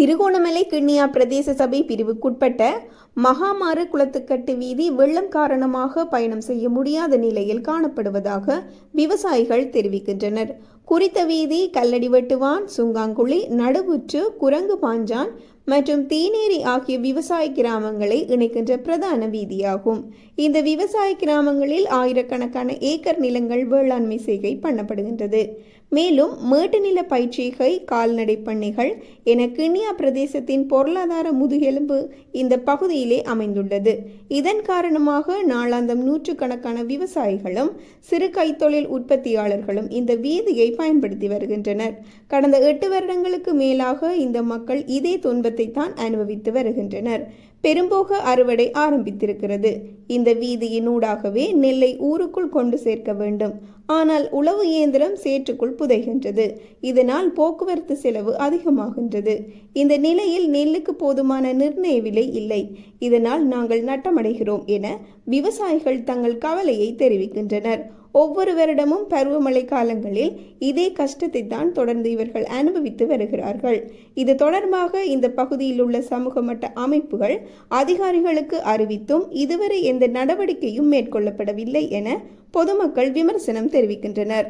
திருகோணமலை கிண்ணியா பிரதேச சபை பிரிவுக்குட்பட்ட மகாமாறு குளத்துக்கட்டு வீதி வெள்ளம் காரணமாக பயணம் செய்ய முடியாத நிலையில் காணப்படுவதாக விவசாயிகள் தெரிவிக்கின்றனர். குறித்த வீதி கல்லடி வெட்டுவான் சுங்காங்குழி நடுவுற்று குரங்கு பாஞ்சான் மற்றும் தீநேரி ஆகிய விவசாய கிராமங்களை இணைக்கின்ற பிரதான வீதியாகும். இந்த விவசாய கிராமங்களில் ஆயிரக்கணக்கான ஏக்கர் நிலங்கள் வேளாண்மை செய்கை பண்ணப்படுகின்றது. மேலும் மேட்டு நில பயிற்சிகை கால்நடை பண்ணைகள் என கிண்ணியா பிரதேசத்தின் பொருளாதார முதுகெலும்பு இந்த பகுதியிலே அமைந்துள்ளது. இதன் காரணமாக நாளாந்தம் நூற்றுக்கணக்கான விவசாயிகளும் சிறு கைத்தொழில் உற்பத்தியாளர்களும் இந்த வீதியை பயன்படுத்தி வருகின்றனர். கடந்த எட்டு வருடங்களுக்கு மேலாக இந்த மக்கள் இதே துன்பத்தை தான் அனுபவித்து வருகின்றனர். பெரும்போக அறுவடை ஆரம்பித்திருக்கிறது. இந்த வீதியின் ஊடாகவே நெல்லை ஊருக்குள் கொண்டு சேர்க்க வேண்டும். ஆனால் உழவு இயந்திரம் சேற்றுக்குள் புதைகின்றது. இதனால் போக்குவரத்து செலவு அதிகமாகின்றது. இந்த நிலையில் நெல்லுக்கு போதுமான நிர்ணய விலை இல்லை. இதனால் நாங்கள் நட்டமடைகிறோம் என விவசாயிகள் தங்கள் கவலையை தெரிவிக்கின்றனர். ஒவ்வொரு வருடமும் பருவமழை காலங்களில் இதே கஷ்டத்தை தான் தொடர்ந்து இவர்கள் அனுபவித்து வருகிறார்கள். இது தொடர்பாக இந்த பகுதியில் உள்ள சமூக மட்ட அமைப்புகள் அதிகாரிகளுக்கு அறிவித்தும் இதுவரை எந்த நடவடிக்கையும் மேற்கொள்ளப்படவில்லை என பொதுமக்கள் விமர்சனம் தெரிவிக்கின்றனர்.